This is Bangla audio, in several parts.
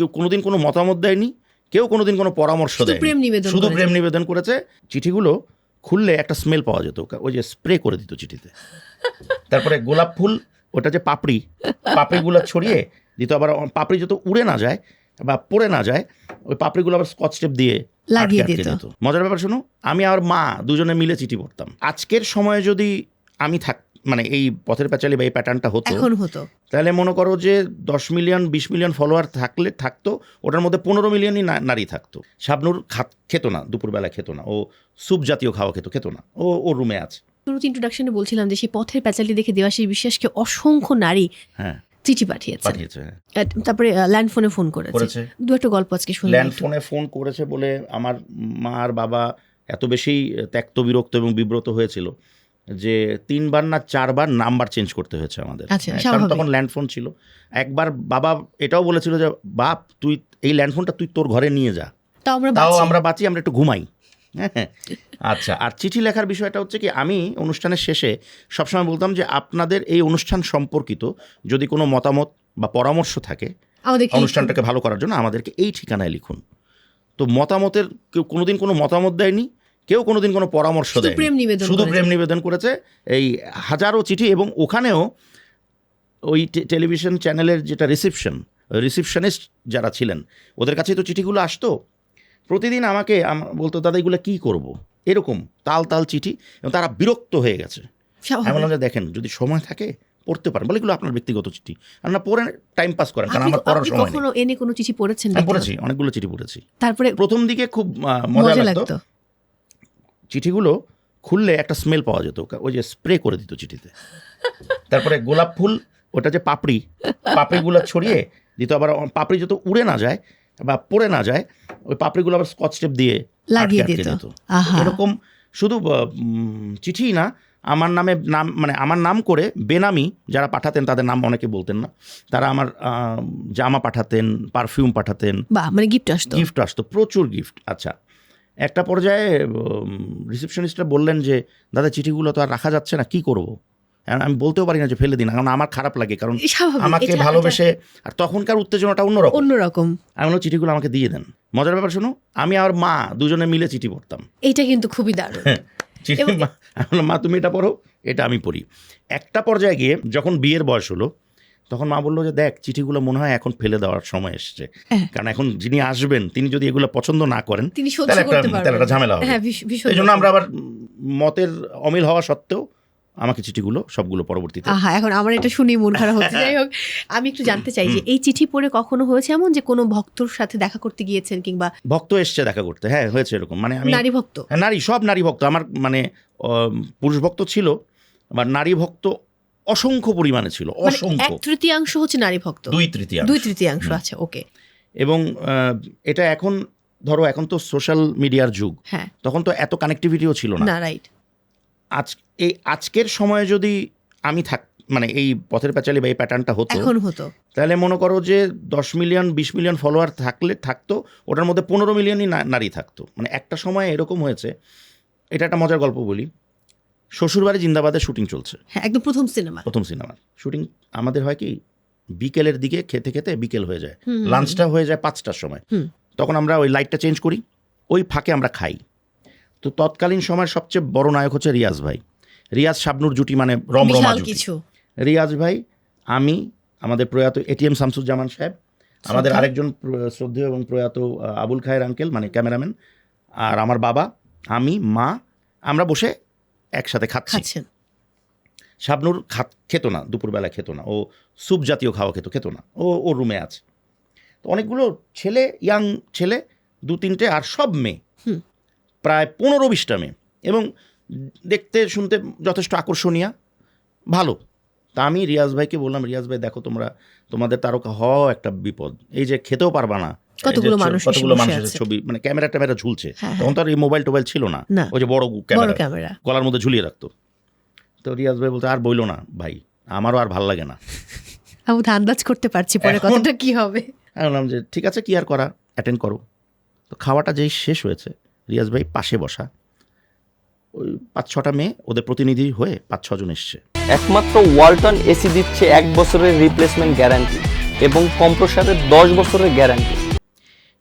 কেউ কোনোদিন কোনো মতামত দেয়নি কেউ কোনোদিন কোনো পরামর্শ নিবেদন শুধু। প্রেম নিবেদন করেছে। চিঠিগুলো খুললে একটা স্মেল পাওয়া যেত ওই যে স্প্রে করে দিত চিঠিতে। তারপরে গোলাপ ফুল ওটা যে পাপড়ি পাপড়িগুলো ছড়িয়ে দিত আবার পাপড়ি যত উড়ে না যায় বা পড়ে না যায় ওই পাপড়িগুলো আবার স্কচ টেপ দিয়ে লাগিয়ে দিত। মজার ব্যাপার শোনো আমি আর মা দুজনে মিলে চিঠি পড়তাম। আজকের সময়ে যদি আমি থাক মানে এই পথের প্যাচালি বা এই প্যাটার্নটা হতো এখন হতো। তাহলে মনে করো যে দশ মিলিয়ন বিশ মিলিয়ন ফলোয়ার থাকলে থাকতো ওটার মধ্যে পনেরো মিলিয়নই নারী থাকতো। শাবনুর খাত খেত না দুপুরবেলা খেত না ও স্যুপ জাতীয় খাওয়া খেত খেত না ও ওর রুমে আছে। শুরুতে ইন্ট্রোডাকশনে বলছিলাম যে সেই পথের প্যাচালি দেখে দেওয়াশিস বিশ্বাসকে অসংখ্য নারী হ্যাঁ। চিঠি পাঠিয়েছে। হ্যাঁ। তারপরে ল্যান্ড ফোনে ফোন করেছে। দু একটা গল্প আজকে শুনলাম। ল্যান্ড ফোনে ফোন করেছে বলে আমার মা আর বাবা এত বেশি ত্যক্ত বিরক্ত এবং বিব্রত হয়েছিল। যে তিনবার না চারবার নাম্বার চেঞ্জ করতে হয়েছে আমাদের। আচ্ছা, হ্যাঁ, কারণ তখন ল্যান্ডফোন ছিল। একবার বাবা এটাও বলেছিল যে বাপ তুই এই ল্যান্ড ফোনটা তুই তোর ঘরে নিয়ে যা। তাও আমরা বাঁচি। আমরা একটু ঘুমাই। হ্যাঁ আচ্ছা আর চিঠি লেখার বিষয়টা হচ্ছে কি আমি অনুষ্ঠানের শেষে সবসময় বলতাম যে আপনাদের এই অনুষ্ঠান সম্পর্কিত যদি কোনো মতামত বা পরামর্শ থাকে অনুষ্ঠানটাকে ভালো করার জন্য আমাদেরকে এই ঠিকানায় লিখুন। তো মতামতের কেউ কোনোদিন কোনো মতামত দেয়নি। কেউ কোনোদিন কোনো পরামর্শ শুধু দেয়নি। প্রেম নিবেদন শুধু প্রেম নিবেদন করেছে। এই হাজারো চিঠি এবং ওখানেও ওই টেলিভিশন চ্যানেলের যেটা রিসিপশন রিসিপশনিস্ট যারা ছিলেন ওদের কাছে তো চিঠিগুলো আসতো। প্রতিদিন আমাকে আম- বলতো দাদা এগুলো কী করব? এরকম তাল তাল চিঠি এবং তারা বিরক্ত হয়ে গেছে। আমি বললাম যে দেখেন যদি সময় থাকে পড়তে পারেন। বলে এগুলো আপনার ব্যক্তিগত চিঠি। আর না পড়ে টাইম পাস করেন কারণ আমার পড়ার সময় কখনো এনে কোনো চিঠি পড়েছেন? পড়েছি অনেকগুলো চিঠি পড়েছি। তারপরে প্রথম দিকে খুব মজা লাগতো। চিঠিগুলো খুললে একটা স্মেল পাওয়া যেত ওই যে স্প্রে করে দিত চিঠিতে। তারপরে গোলাপ ফুল ওটা যে পাপড়ি পাপড়িগুলো ছড়িয়ে দিত আবার পাপড়ি যত উড়ে না যায় বা পড়ে না যায় ওই পাপড়িগুলো আবার স্কচ টেপ দিয়ে লাগিয়ে দিত। এরকম শুধু চিঠি না আমার নামে নাম মানে আমার নাম করে বেনামি যারা পাঠাতেন তাদের নাম অনেকে বলতেন না তারা আমার জামা পাঠাতেন পারফিউম পাঠাতেন। বা মানে গিফট আসতো। গিফট আসতো প্রচুর গিফট আচ্ছা। একটা পর্যায়ে রিসেপশনিস্টরা বললেন যে দাদা চিঠিগুলো তো আর রাখা যাচ্ছে না কি করব? আমি বলতেও পারি না যে ফেলে দিন কারণ আমার খারাপ লাগে কারণ আমাকে ভালোবেসে আর তখনকার উত্তেজনাটা এটা অন্যরকম। অন্যরকম। আমি বললাম চিঠিগুলো আমাকে দিয়ে দেন। মজার ব্যাপার শোনো আমি আর মা দুজনে মিলে চিঠি পড়তাম। এইটা কিন্তু খুবই দারুণ। চিঠি মা- আমি বললাম, মা তুমি এটা পড়ো এটা আমি পড়ি। একটা পর্যায়ে গিয়ে যখন বিয়ের বয়স হলো তখন মা বলল যে দেখ চিঠিগুলো মনে হয় এখন ফেলে দেওয়ার সময় এসছে। হ্যাঁ। কারণ এখন যিনি আসবেন তিনি যদি এগুলো পছন্দ না করেন তাহলে একটা তাহলে একটা ঝামেলা হবে। হ্যাঁ এই জন্য আমরা আবার মতের অমিল হওয়া সত্ত্বেও আমাকে চিঠিগুলো সবগুলো পরবর্তীতে হ্যাঁ এখন আমার এটা শুনেই মন খারাপ হচ্ছে। যাই হোক আমি একটু জানতে চাই যে এই চিঠি পড়ে কখনো হয়েছে এমন যে কোনো ভক্তর সাথে দেখা করতে গিয়েছেন কিংবা ভক্ত এসছে দেখা করতে? হ্যাঁ হয়েছে এরকম। মানে আমি নারী ভক্ত? হ্যাঁ, নারী সব নারী ভক্ত। আমার মানে পুরুষ ভক্ত ছিল আবার নারী ভক্ত অসংখ্য পরিমাণে ছিল মানে এক অসংখ্য। তৃতীয়াংশ হচ্ছে নারী ভক্ত দুই তৃতীয় দুই তৃতীয়াংশ আছে ওকে। এবং এটা এখন ধরো এখন তো সোশ্যাল মিডিয়ার যুগ। হ্যাঁ। তখন তো এত কানেক্টিভিটিও ছিল না। রাইট আজ এই আজকের সময়ে যদি আমি থাক মানে এই পথের প্যাচালি বা এই প্যাটার্নটা হতো এখন হতো। তাহলে মনে করো যে দশ মিলিয়ন বিশ মিলিয়ন ফলোয়ার থাকলে থাকতো ওটার মধ্যে পনেরো মিলিয়নই নারী থাকতো। মানে একটা সময় এরকম হয়েছে এটা একটা মজার গল্প বলি। শ্বশুরবাড়ি জিন্দাবাদের শুটিং চলছে। হ্যাঁ একদম প্রথম সিনেমা। প্রথম সিনেমা। শুটিং আমাদের হয় কি বিকেলের দিকে খেতে খেতে বিকেল হয়ে যায়। লাঞ্চটা হয়ে যায় পাঁচটার সময়। তখন আমরা ওই লাইটটা চেঞ্জ করি ওই ফাঁকে আমরা খাই। তো তৎকালীন সময়ের সবচেয়ে বড় নায়ক হচ্ছে রিয়াজ ভাই। রিয়াজ শাবনুর জুটি মানে রমরমা কিছু। রিয়াজ ভাই আমি আমাদের প্রয়াত এটিএম শামসুজ্জামান সাহেব আমাদের আরেকজন শ্রদ্ধেয় এবং প্রয়াত আবুল খায়ের আঙ্কেল মানে ক্যামেরাম্যান আর আমার বাবা আমি মা আমরা বসে একসাথে খাচ্ছি। খাচ্ছেন? শাবনুর খাত খেত না দুপুরবেলা খেত না। ও স্যুপ জাতীয় খাওয়া খেত খেত না। ও ওর রুমে আছে। তো অনেকগুলো ছেলে ইয়াং ছেলে দু তিনটে আর সব মেয়ে। প্রায় পনেরো বিশটা মেয়ে। এবং দেখতে শুনতে যথেষ্ট আকর্ষণীয়। ভালো। তা আমি রিয়াজ ভাইকে বললাম রিয়াজ ভাই দেখো তোমরা তোমাদের তারকা হওয়াও একটা বিপদ। এই যে খেতেও পারবা না। কতগুলো মানুষ কতগুলো মানুষের ছবি মানে ক্যামেরা ট্যামেরা ঝুলছে। হ্যাঁ, তখন তো আর এই মোবাইল টোবাইল ছিল না। ওই যে বড় ক্যামেরা। ক্যামেরা। গলার মধ্যে ঝুলিয়ে রাখতো। তো রিয়াজ ভাই বলতো আর বইলো না ভাই আমারও আর ভালো লাগে না। আমি তো আন্দাজ করতে পারছি পরে কতটা কি হবে। আমি বললাম যে ঠিক আছে কি আর করা? অ্যাটেন্ড করো। তো খাওয়াটা যেই শেষ হয়েছে রিয়াজ ভাই পাশে বসা ওই পাঁচ ছটা মেয়ে ওদের প্রতিনিধি হয়ে পাঁচ ছজন এসছে। একমাত্র ওয়ালটন এসি দিচ্ছে এক বছরের রিপ্লেসমেন্ট গ্যারান্টি এবং কম্প্রসারের দশ বছরের গ্যারান্টি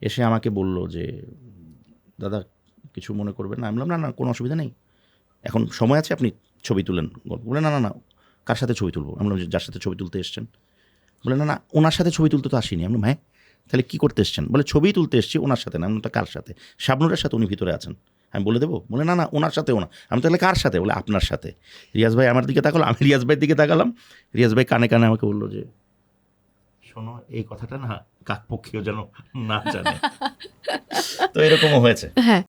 এসে আমাকে বলল যে, দাদা, কিছু মনে করবেন না। আমি বললাম, না না, কোনো অসুবিধা নেই। এখন সময় আছে, আপনি ছবি তুলেন। গল্প, বলে, না না না, কার সাথে ছবি তুলবো? আমি বললাম, যার সাথে ছবি তুলতে এসছেন। বলে, না না, ওনার সাথে ছবি তুলতে তো আসিনি। আমি হ্যাঁ তাহলে কী করতে এসছেন? বলে, ছবি তুলতে এসছি ওনার সাথে না। আমি তা কার সাথে? শাবনুরের সাথে উনি ভিতরে আছেন। আমি বলে দেবো। বলে, না না, ওনার সাথে ওনা। আমি তাহলে কার সাথে? বলে, আপনার সাথে। রিয়াজ ভাই আমার দিকে তাকালো, আমি রিয়াজ ভাইয়ের দিকে তাকালাম। রিয়াজ ভাই কানে কানে আমাকে বলল যে শোনো এই কথাটা না কাকপক্ষীয় যেন না জানে। তো এরকমও হয়েছে। হ্যাঁ।